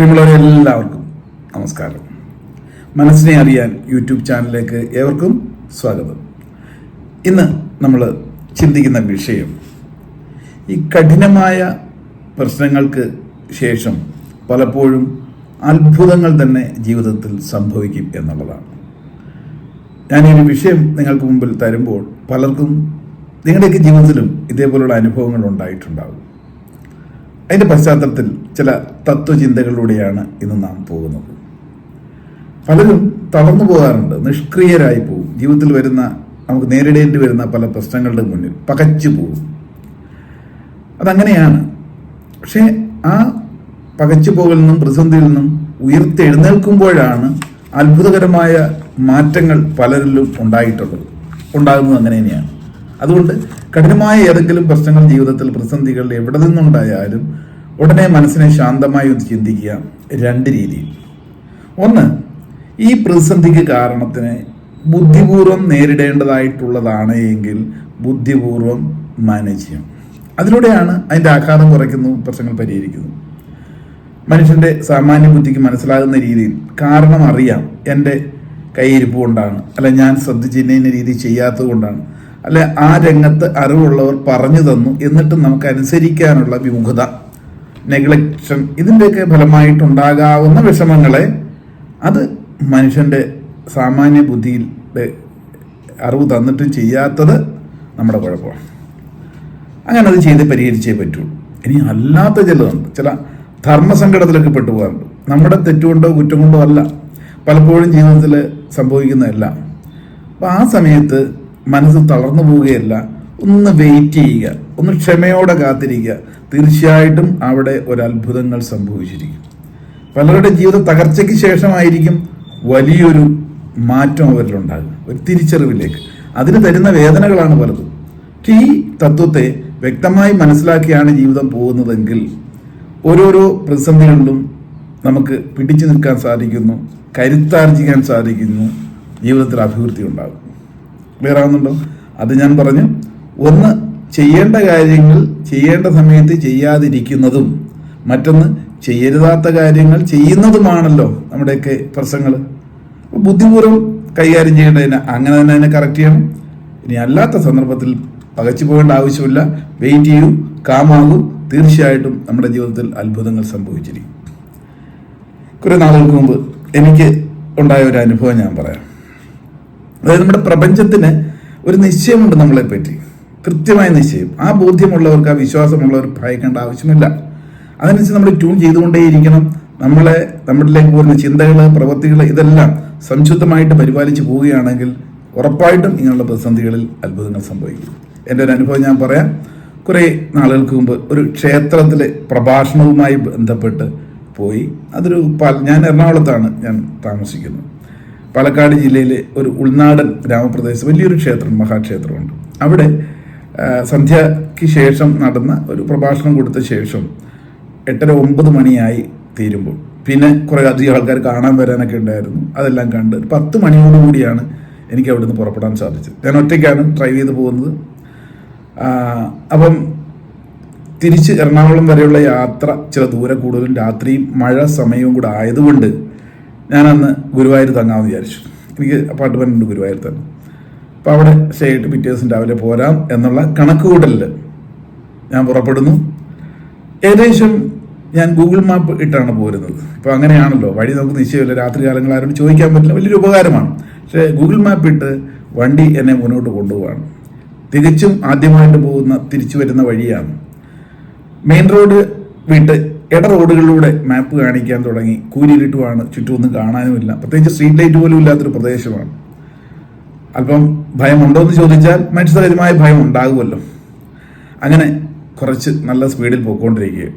പ്രിയമുള്ളവരെ എല്ലാവർക്കും നമസ്കാരം. മനസ്സിനെ അറിയാൻ യൂട്യൂബ് ചാനലിലേക്ക് ഏവർക്കും സ്വാഗതം. ഇന്ന് നമ്മൾ ചിന്തിക്കുന്ന വിഷയം ഈ കഠിനമായ പ്രശ്നങ്ങൾക്ക് ശേഷം പലപ്പോഴും അത്ഭുതങ്ങൾ തന്നെ ജീവിതത്തിൽ സംഭവിക്കും എന്നുള്ളതാണ്. ഞാൻ ഈ വിഷയം നിങ്ങൾക്ക് മുമ്പിൽ തരുമ്പോൾ പലർക്കും നിങ്ങളുടെയൊക്കെ ജീവിതത്തിലും ഇതേപോലുള്ള അനുഭവങ്ങൾ ഉണ്ടായിട്ടുണ്ടാകും. അതിന്റെ പശ്ചാത്തലത്തിൽ ചില തത്വചിന്തകളിലൂടെയാണ് ഇന്ന് നാം പോകുന്നത്. പലരും തളർന്നു പോകാറുണ്ട് നിഷ്ക്രിയരായി പോകും. ജീവിതത്തിൽ വരുന്ന നമുക്ക് നേരിടേണ്ടി വരുന്ന പല പ്രശ്നങ്ങളുടെ മുന്നിൽ പകച്ചു പോകും. അതങ്ങനെയാണ്. പക്ഷേ ആ പകച്ചു പോകലിൽ നിന്നും പ്രതിസന്ധിയിൽ നിന്നും ഉയർത്തെഴുന്നേൽക്കുമ്പോഴാണ് അത്ഭുതകരമായ മാറ്റങ്ങൾ പലരിലും ഉണ്ടായിട്ടുള്ളത്. ഉണ്ടാകുന്നത് അങ്ങനെ തന്നെയാണ്. അതുകൊണ്ട് കഠിനമായ ഏതെങ്കിലും പ്രശ്നങ്ങൾ ജീവിതത്തിൽ പ്രതിസന്ധികൾ എവിടെ നിന്നുണ്ടായാലും ഉടനെ മനസ്സിനെ ശാന്തമായി ഒന്ന് ചിന്തിക്കുക രണ്ട് രീതി ഒന്ന് ഈ പ്രതിസന്ധിക്ക് കാരണത്തിന് ബുദ്ധിപൂർവം നേരിടേണ്ടതായിട്ടുള്ളതാണ് എങ്കിൽ ബുദ്ധിപൂർവം മാനേജ് ചെയ്യാം. അതിലൂടെയാണ് അതിന്റെ ആഘാതം കുറയ്ക്കുന്നു പ്രശ്നങ്ങൾ പരിഹരിക്കുന്നു. മനുഷ്യന്റെ സാമാന്യ ബുദ്ധിക്ക് മനസ്സിലാകുന്ന രീതിയിൽ കാരണം അറിയാം. എന്റെ കൈയിരിപ്പ് കൊണ്ടാണ് അല്ല ഞാൻ ശ്രദ്ധിച്ചിരുന്ന രീതി ചെയ്യാത്തത് കൊണ്ടാണ് അല്ലെ ആ രംഗത്ത് അറിവുള്ളവർ പറഞ്ഞു തന്നു എന്നിട്ടും നമുക്ക് അനുസരിക്കാനുള്ള വിമുഖത നെഗ്ലക്ഷൻ ഇതിന്റെയൊക്കെ ഫലമായിട്ടുണ്ടാകാവുന്ന വിഷമങ്ങളെ അത് മനുഷ്യന്റെ സാമാന്യ ബുദ്ധിയിൽ അറിവ് തന്നിട്ട് ചെയ്യാത്തത് നമ്മുടെ കുഴപ്പമാണ്. അങ്ങനെ അത് ചെയ്ത് പരിഹരിച്ചേ പറ്റുള്ളൂ ഇനി അല്ലാത്ത ചിലതുണ്ട് ചില ധർമ്മസങ്കടത്തിലൊക്കെ പെട്ടുപോകാറുണ്ട്. നമ്മുടെ തെറ്റുകൊണ്ടോ കുറ്റം കൊണ്ടോ അല്ല. പലപ്പോഴും ജീവിതത്തിൽ സംഭവിക്കുന്നതല്ല. അപ്പം ആ സമയത്ത് മനസ്സ് തളർന്നു പോവുകയല്ല. ഒന്ന് വെയിറ്റ് ചെയ്യുക. ഒന്ന് ക്ഷമയോടെ കാത്തിരിക്കുക. തീർച്ചയായിട്ടും അവിടെ ഒരു അത്ഭുതങ്ങൾ സംഭവിച്ചിരിക്കും. പലരുടെ ജീവിത തകർച്ചയ്ക്ക് ശേഷമായിരിക്കും വലിയൊരു മാറ്റം അവരിലുണ്ടാകുക ഒരു തിരിച്ചറിവിലേക്ക്. അതിന് തരുന്ന വേദനകളാണ് പലതും. ഈ തത്വത്തെ വ്യക്തമായി മനസ്സിലാക്കിയാണ് ജീവിതം പോകുന്നതെങ്കിൽ ഓരോരോ പ്രതിസന്ധികളിലും നമുക്ക് പിടിച്ചു നിൽക്കാൻ സാധിക്കുന്നു കരുത്താർജിക്കാൻ സാധിക്കുന്നു ജീവിതത്തിൽ അഭിവൃദ്ധി ഉണ്ടാകും. വേറെ ആവുന്നുണ്ടോ? അത് ഞാൻ പറഞ്ഞു. ഒന്ന് ചെയ്യേണ്ട കാര്യങ്ങൾ ചെയ്യേണ്ട സമയത്ത് ചെയ്യാതിരിക്കുന്നതും മറ്റൊന്ന് ചെയ്യരുതാത്ത കാര്യങ്ങൾ ചെയ്യുന്നതുമാണല്ലോ നമ്മുടെയൊക്കെ പ്രശ്നങ്ങൾ ബുദ്ധിപൂർവം കൈകാര്യം ചെയ്യേണ്ടതിന് അങ്ങനെ തന്നെ അതിനെ കറക്റ്റ് ചെയ്യണം. ഇനി അല്ലാത്ത സന്ദർഭത്തിൽ പകച്ചു പോകേണ്ട ആവശ്യമില്ല. വെയിറ്റ് ചെയ്യൂ കാമാകും തീർച്ചയായിട്ടും നമ്മുടെ ജീവിതത്തിൽ അത്ഭുതങ്ങൾ സംഭവിച്ചിരിക്കും. കുറെ നാളുകൾക്ക് മുമ്പ് എനിക്ക് ഉണ്ടായ ഒരു അനുഭവം ഞാൻ പറയാം. അതായത് നമ്മുടെ പ്രപഞ്ചത്തിന് ഒരു നിശ്ചയമുണ്ട് നമ്മളെ പറ്റി കൃത്യമായ നിശ്ചയം ആ ബോധ്യമുള്ളവർക്ക് ആ വിശ്വാസമുള്ളവർ ഭയക്കേണ്ട ആവശ്യമില്ല. അതനുസരിച്ച് നമ്മൾ ട്യൂൺ ചെയ്തുകൊണ്ടേയിരിക്കണം. നമ്മളെ നമ്മളിലേക്ക് പോകുന്ന ചിന്തകൾ പ്രവൃത്തികൾ ഇതെല്ലാം സംശുദ്ധമായിട്ട് പരിപാലിച്ച് പോവുകയാണെങ്കിൽ ഉറപ്പായിട്ടും ഇങ്ങനെയുള്ള പ്രതിസന്ധികളിൽ അത്ഭുതങ്ങൾ സംഭവിക്കും. എന്റെ ഒരു അനുഭവം ഞാൻ പറയാം. കുറേ നാളുകൾക്ക് മുമ്പ് ഒരു ക്ഷേത്രത്തിലെ പ്രഭാഷണവുമായി ബന്ധപ്പെട്ട് പോയി. അതൊരു പാൽ ഞാൻ എറണാകുളത്താണ് ഞാൻ താമസിക്കുന്നത്. പാലക്കാട് ജില്ലയിലെ ഒരു ഉൾനാടൻ ഗ്രാമപ്രദേശം വലിയൊരു ക്ഷേത്രം മഹാക്ഷേത്രമുണ്ട്. അവിടെ സന്ധ്യയ്ക്ക് ശേഷം നടന്ന ഒരു പ്രഭാഷണം കൊടുത്ത ശേഷം എട്ടര ഒമ്പത് മണിയായി തീരുമ്പോൾ. പിന്നെ കുറേ അധികം ആൾക്കാർ കാണാൻ വരാനൊക്കെ ഉണ്ടായിരുന്നു. അതെല്ലാം കണ്ട് പത്ത് മണിയോടുകൂടിയാണ് എനിക്ക് അവിടെ നിന്ന് പുറപ്പെടാൻ സാധിച്ചത്. ഞാൻ ഒറ്റയ്ക്കാണ് ഡ്രൈവ് ചെയ്ത് പോകുന്നത്. അപ്പം തിരിച്ച് എറണാകുളം വരെയുള്ള യാത്ര ചില ദൂരം കൂടുതലും രാത്രിയും മഴ സമയവും കൂടെ ആയതുകൊണ്ട് ഞാനന്ന് ഗുരുവായൂർ തങ്ങാമെന്ന് വിചാരിച്ചു. എനിക്ക് അപ്പാർട്ട്മെന്റുണ്ട് ഗുരുവായൂർ തന്നെ. അപ്പോൾ അവിടെ സ്റ്റേ ആയിട്ട് പിറ്റേ രാവിലെ പോരാം എന്നുള്ള കണക്കുകൂട്ടലിൽ ഞാൻ പുറപ്പെടുന്നു. ഏകദേശം ഞാൻ ഗൂഗിൾ മാപ്പ് ഇട്ടാണ് പോരുന്നത്. ഇപ്പോൾ അങ്ങനെയാണല്ലോ വഴി നമുക്ക് നിശ്ചയമില്ല രാത്രി കാലങ്ങൾ ആരോട് ചോദിക്കാൻ പറ്റില്ല വലിയൊരു ഉപകാരമാണ്. പക്ഷേ ഗൂഗിൾ മാപ്പ് ഇട്ട് വണ്ടി എന്നെ മുന്നോട്ട് കൊണ്ടുപോവാണ്. തികച്ചും ആദ്യമായിട്ട് പോകുന്ന തിരിച്ചു വരുന്ന വഴിയാണ്. മെയിൻ റോഡ് വിട്ട് ഇട റോഡുകളിലൂടെ മാപ്പ് കാണിക്കാൻ തുടങ്ങി. കൂരിരുട്ടുമാണ് ചുറ്റുമൊന്നും കാണാനുമില്ല. പ്രത്യേകിച്ച് സ്ട്രീറ്റ് ലൈറ്റ് പോലും ഇല്ലാത്തൊരു പ്രദേശമാണ്. അല്പം ഭയമുണ്ടോ എന്ന് ചോദിച്ചാൽ മനുഷ്യസഹജമായ ഭയം ഉണ്ടാകുമല്ലോ അങ്ങനെ കുറച്ച് നല്ല സ്പീഡിൽ പോയിക്കൊണ്ടിരിക്കുക.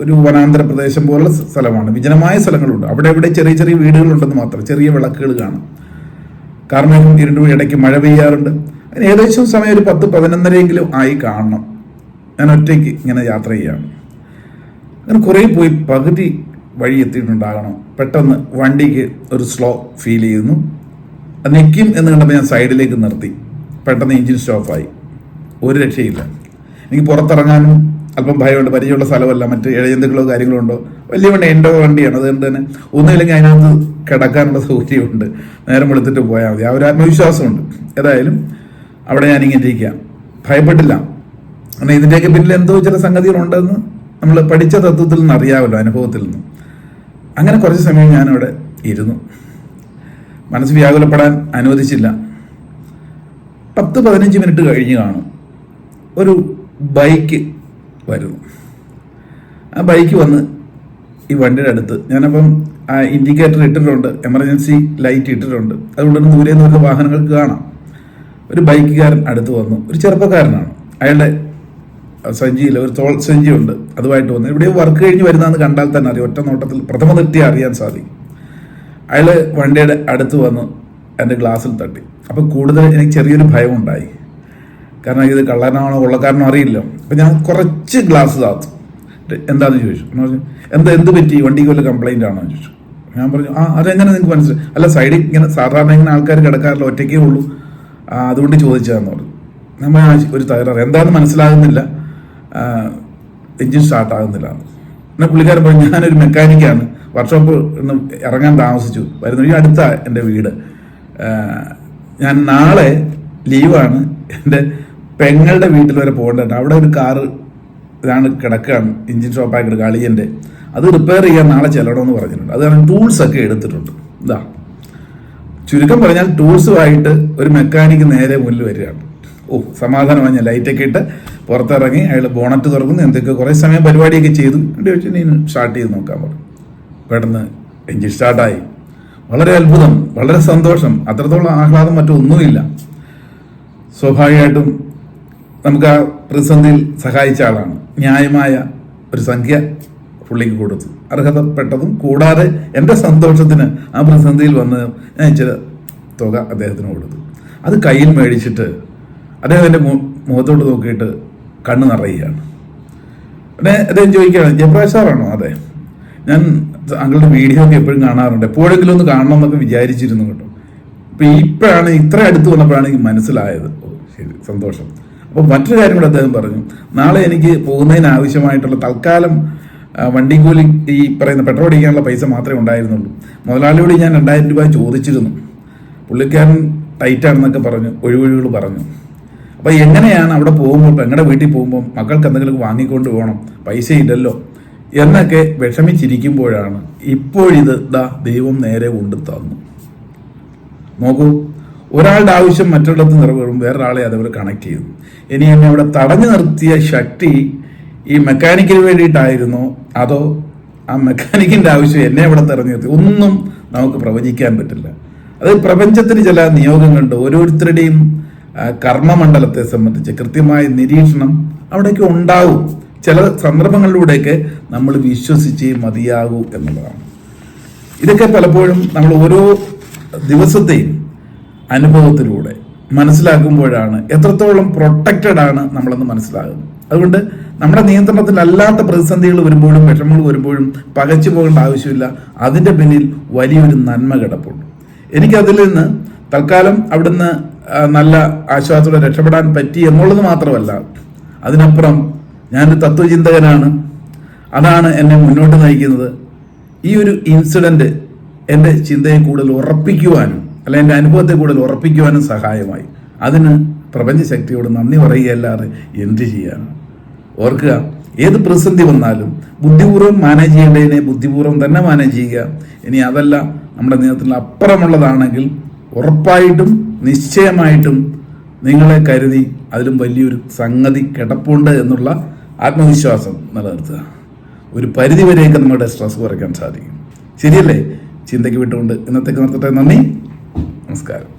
ഒരു വനാന്തര പ്രദേശം പോലുള്ള സ്ഥലമാണ്. വിജനമായ സ്ഥലങ്ങളുണ്ട്. അവിടെ ഇവിടെ ചെറിയ ചെറിയ വീടുകളുണ്ടെന്ന് മാത്രം ചെറിയ വിളക്കുകൾ കാണും. കാർമേഘം ഇരുണ്ടും ഇടയ്ക്ക് മഴ പെയ്യാറുണ്ട്. അതിന് ഏകദേശം സമയം ഒരു പത്ത് പതിനൊന്നരയെങ്കിലും ആയി കാണണം. ഞാൻ ഒറ്റയ്ക്ക് ഇങ്ങനെ യാത്ര ചെയ്യാണ്. അങ്ങനെ കുറേ പോയി പകുതി വഴി എത്തിയിട്ടുണ്ടാകണം. പെട്ടെന്ന് വണ്ടിക്ക് ഒരു സ്ലോ ഫീൽ ചെയ്യുന്നു. നിൽക്കും എന്ന് കണ്ടപ്പോൾ ഞാൻ സൈഡിലേക്ക് നിർത്തി. പെട്ടെന്ന് എഞ്ചിൻ സ്റ്റോപ്പായി. ഒരു രക്ഷയില്ല. എനിക്ക് പുറത്തിറങ്ങാനും അല്പം ഭയമുണ്ട്. പരിചയമുള്ള സ്ഥലമല്ല. മറ്റ് ഇഴജന്തുക്കളോ കാര്യങ്ങളോ ഉണ്ടോ? വലിയ വണ്ടി എന്റെ വണ്ടിയാണ്. അതുകൊണ്ട് തന്നെ ഒന്നുമില്ലെങ്കിൽ അതിനകത്ത് കിടക്കാനുള്ള സൗകര്യമുണ്ട്. നേരം വെളുത്തിട്ട് പോയാൽ മതി. ആ ഒരു ആത്മവിശ്വാസമുണ്ട്. ഏതായാലും അവിടെ ഞാൻ ഇങ്ങനെ ഇരിക്കാം ഭയപ്പെട്ടില്ല. കാരണം ഇതിന്റെയൊക്കെ പിന്നിൽ എന്തോ ചില സംഗതികളുണ്ടെന്ന് നമ്മൾ പഠിച്ച തത്വത്തിൽ നിന്ന് അറിയാമല്ലോ അനുഭവത്തിൽ നിന്ന്. അങ്ങനെ കുറച്ച് സമയം ഞാനവിടെ ഇരുന്നു. മനസ്സ് വ്യാകുലപ്പെടാൻ അനുവദിച്ചില്ല. പത്ത് പതിനഞ്ച് മിനിറ്റ് കഴിഞ്ഞ് കാണും. ഒരു ബൈക്ക് വരുന്നു ആ ബൈക്ക് വന്ന് ഈ വണ്ടിയുടെ അടുത്ത് ഞാനപ്പം ആ ഇൻഡിക്കേറ്റർ ഇട്ടിട്ടുണ്ട് എമർജൻസി ലൈറ്റ് ഇട്ടിട്ടുണ്ട്. അതുകൊണ്ട് ദൂരെ നിന്നൊക്കെ വാഹനങ്ങൾക്ക് കാണാം. ഒരു ബൈക്കുകാരൻ അടുത്ത് വന്നു. ഒരു ചെറുപ്പക്കാരനാണ്. അയാളുടെ സഞ്ചിയിൽ ഒരു തോൾ സഞ്ചിയുണ്ട് അതുമായിട്ട് വന്നു. ഇവിടെ വർക്ക് കഴിഞ്ഞ് വരുന്നതെന്ന് കണ്ടാൽ തന്നെ അറിയാം. ഒറ്റ നോട്ടത്തിൽ പ്രഥമ നിർത്തി അറിയാൻ സാധിക്കും. അയാൾ വണ്ടിയുടെ അടുത്ത് വന്ന് എന്റെ ഗ്ലാസ്സിൽ തട്ടി. അപ്പം കൂടുതൽ എനിക്ക് ചെറിയൊരു ഭയം ഉണ്ടായി കാരണം ഇത് കള്ളനാണോ കൊള്ളക്കാരനോ അറിയില്ല. അപ്പം ഞാൻ കുറച്ച് ഗ്ലാസ് താത്തു. എന്താണെന്ന് ചോദിച്ചു. പറഞ്ഞു എന്താ എന്ത് പറ്റി? വണ്ടിക്ക് വല്ല കംപ്ലൈന്റ് ആണോ? ചോദിച്ചു. ഞാൻ പറഞ്ഞു ആ അതെങ്ങനെ നിങ്ങൾക്ക് മനസ്സിലായി? അല്ല സൈഡിൽ ഇങ്ങനെ സാധാരണ ഇങ്ങനെ ആൾക്കാർ കിടക്കാറില്ല ഒറ്റയ്ക്കേ ഉള്ളൂ. അതുകൊണ്ട് ചോദിച്ചതെന്ന് പറഞ്ഞു. നമ്മൾ ഒരു തകരാറ്. എന്താണെന്ന് മനസ്സിലാകുന്നില്ല. എഞ്ചിൻ സ്റ്റാർട്ട് ആകുന്നില്ല. പിന്നെ പുള്ളിക്കാരൻ പറഞ്ഞു ഞാനൊരു മെക്കാനിക്കാണ് വർക്ക്ഷോപ്പ് ഇന്ന് ഇറങ്ങാൻ താമസിച്ചു. വരുന്ന ഈ അടുത്ത എന്റെ വീട്. ഞാൻ നാളെ ലീവാണ് എന്റെ പെങ്ങളുടെ വീട്ടിൽ വരെ പോകേണ്ടത് അവിടെ ഒരു കാറ് ഇതാണ് കിടക്കുകയാണ് എഞ്ചിൻ ഷോപ്പായിട്ട് കളിയന്റെ അത് റിപ്പയർ ചെയ്യാൻ നാളെ ചെല്ലണമെന്ന് പറഞ്ഞിട്ടുണ്ട്. അത് കാരണം ടൂൾസ് ഒക്കെ എടുത്തിട്ടുണ്ട്. ഇതാ ചുരുക്കം പറഞ്ഞാൽ ടൂൾസുമായിട്ട് ഒരു മെക്കാനിക്ക് നേരെ മുന്നിൽ വരികയാണ്. ഓ സമാധാനമായി ഞാൻ ലൈറ്റൊക്കെ ഇട്ട് പുറത്തിറങ്ങി അയാൾ ബോണറ്റ് തുറക്കുന്നു. എന്തൊക്കെ കുറേ സമയം പരിപാടിയൊക്കെ ചെയ്തു. എന്റെ വെച്ച് നീ സ്റ്റാർട്ട് ചെയ്ത് നോക്കാൻ പറഞ്ഞു. പെട്ടെന്ന് എഞ്ചിൻ സ്റ്റാർട്ടായി. വളരെ അത്ഭുതം വളരെ സന്തോഷം. അത്രത്തോളം ആഹ്ലാദം മറ്റൊന്നുമില്ല. സ്വാഭാവികമായിട്ടും നമുക്ക് ആ പ്രതിസന്ധിയിൽ സഹായിച്ച ആളാണ്. ന്യായമായ ഒരു സംഖ്യ പുള്ളിക്ക് കൊടുത്തു. അർഹതപ്പെട്ടതും കൂടാതെ എന്റെ സന്തോഷത്തിന് ആ പ്രതിസന്ധിയിൽ വന്ന് ഞാൻ ചില തുക അദ്ദേഹത്തിന് കൊടുത്തു. അത് കയ്യിൽ മേടിച്ചിട്ട് അദ്ദേഹം എന്റെ മുഖത്തോട്ട് നോക്കിയിട്ട് കണ്ണ് നിറയുകയാണ്. അദ്ദേഹം ചോദിക്കുകയാണ് ജയപ്രകാശ് സാറാണോ? അതെ. ഞാൻ താങ്കളുടെ വീഡിയോ ഒക്കെ എപ്പോഴും കാണാറുണ്ട്. എപ്പോഴെങ്കിലും ഒന്ന് കാണണം എന്നൊക്കെ വിചാരിച്ചിരുന്നു കേട്ടോ. അപ്പൊ ഇപ്പോഴാണ് ഇത്ര അടുത്ത് വന്നപ്പോഴാണ് എനിക്ക് മനസ്സിലായത്. ശരി സന്തോഷം. അപ്പോൾ മറ്റൊരു കാര്യം കൂടെ അദ്ദേഹം പറഞ്ഞു. നാളെ എനിക്ക് പോകുന്നതിന് ആവശ്യമായിട്ടുള്ള തൽക്കാലം വണ്ടി കൂലി ഈ പറയുന്ന പെട്രോൾ അടിക്കാനുള്ള പൈസ മാത്രമേ ഉണ്ടായിരുന്നുള്ളൂ. മുതലാളിയോട് ഞാൻ രണ്ടായിരം രൂപ ചോദിച്ചിരുന്നു. പുള്ളിക്കാരൻ ടൈറ്റാണെന്നൊക്കെ പറഞ്ഞു ഒഴിവൊഴികൾ പറഞ്ഞു. അപ്പോൾ എങ്ങനെയാണ് അവിടെ പോകുമ്പോൾ പെങ്ങളുടെ വീട്ടിൽ പോകുമ്പോൾ മക്കൾക്ക് എന്തെങ്കിലും വാങ്ങിക്കൊണ്ട് പോകണം? പൈസ ഇല്ലല്ലോ. എന്നൊക്കെ വിഷമിച്ചിരിക്കുമ്പോഴാണ് ഇപ്പോഴിത് ദാ ദൈവം നേരെ കൊണ്ട് തന്നു. നോക്കൂ ഒരാളുടെ ആവശ്യം മറ്റുള്ളത് നിറവേറും വേറൊരാളെ അതവർ കണക്ട് ചെയ്തു ഇനി എന്നെ അവിടെ തടഞ്ഞു നിർത്തിയ ശക്തി ഈ മെക്കാനിക്കിന് വേണ്ടിയിട്ടായിരുന്നോ? അതോ ആ മെക്കാനിക്കിന്റെ ആവശ്യം എന്നെ അവിടെ തെരഞ്ഞു നിർത്തി? ഒന്നും നമുക്ക് പ്രവചിക്കാൻ പറ്റില്ല. അത് പ്രപഞ്ചത്തിന് ചില നിയോഗങ്ങളുണ്ട്. ഓരോരുത്തരുടെയും കർമ്മമണ്ഡലത്തെ സംബന്ധിച്ച് കൃത്യമായ നിരീക്ഷണം അവിടേക്ക് ഉണ്ടാവും ചില സന്ദർഭങ്ങളിലൂടെയൊക്കെ നമ്മൾ വിശ്വസിച്ചേ മതിയാകൂ എന്നുള്ളതാണ്. ഇതൊക്കെ പലപ്പോഴും നമ്മൾ ഓരോ ദിവസത്തെയും അനുഭവത്തിലൂടെ മനസ്സിലാക്കുമ്പോഴാണ് എത്രത്തോളം പ്രൊട്ടക്റ്റഡ് ആണ് നമ്മളെന്ന് മനസ്സിലാകുന്നത്. അതുകൊണ്ട് നമ്മുടെ നിയന്ത്രണത്തിലല്ലാത്ത പ്രതിസന്ധികൾ വരുമ്പോഴും വിഷമങ്ങൾ വരുമ്പോഴും പകച്ചു പോകേണ്ട ആവശ്യമില്ല. അതിന്റെ പിന്നിൽ വലിയൊരു നന്മ കിടപ്പുണ്ട്. എനിക്കതിൽ നിന്ന് തൽക്കാലം അവിടുന്ന് നല്ല ആശ്വാസത്തോടെ രക്ഷപ്പെടാൻ പറ്റി എന്നുള്ളത് മാത്രമല്ല അതിനപ്പുറം ഞാനൊരു തത്വചിന്തകനാണ്. അതാണ് എന്നെ മുന്നോട്ട് നയിക്കുന്നത്. ഈ ഒരു ഇൻസിഡന്റ് എന്റെ ചിന്തയെ കൂടുതൽ ഉറപ്പിക്കുവാനും അല്ല എന്റെ അനുഭവത്തെ കൂടുതൽ ഉറപ്പിക്കുവാനും സഹായമായി. അതിന് പ്രപഞ്ചശക്തിയോട് നന്ദി പറയുകയല്ലാതെ എന്ത് ചെയ്യാനും? ഓർക്കുക ഏത് പ്രതിസന്ധി വന്നാലും ബുദ്ധിപൂർവം മാനേജ് ചെയ്യേണ്ടതിനെ ബുദ്ധിപൂർവം തന്നെ മാനേജ് ചെയ്യുക. ഇനി അതല്ല നമ്മുടെ നിയമത്തിന് അപ്പുറമുള്ളതാണെങ്കിൽ ഉറപ്പായിട്ടും നിശ്ചയമായിട്ടും നിങ്ങളെ കരുതി അതിലും വലിയൊരു സംഗതി കിടപ്പുണ്ട് എന്നുള്ള ആത്മവിശ്വാസം നിലനിർത്തുക. ഒരു പരിധി വരെയൊക്കെ നമ്മുടെ സ്ട്രെസ് കുറയ്ക്കാൻ സാധിക്കും. ശരിയല്ലേ? ചിന്തയ്ക്ക് വിട്ടുകൊണ്ട് ഇന്നത്തേക്ക് നിർത്തട്ടെ. നന്ദി. നമസ്കാരം.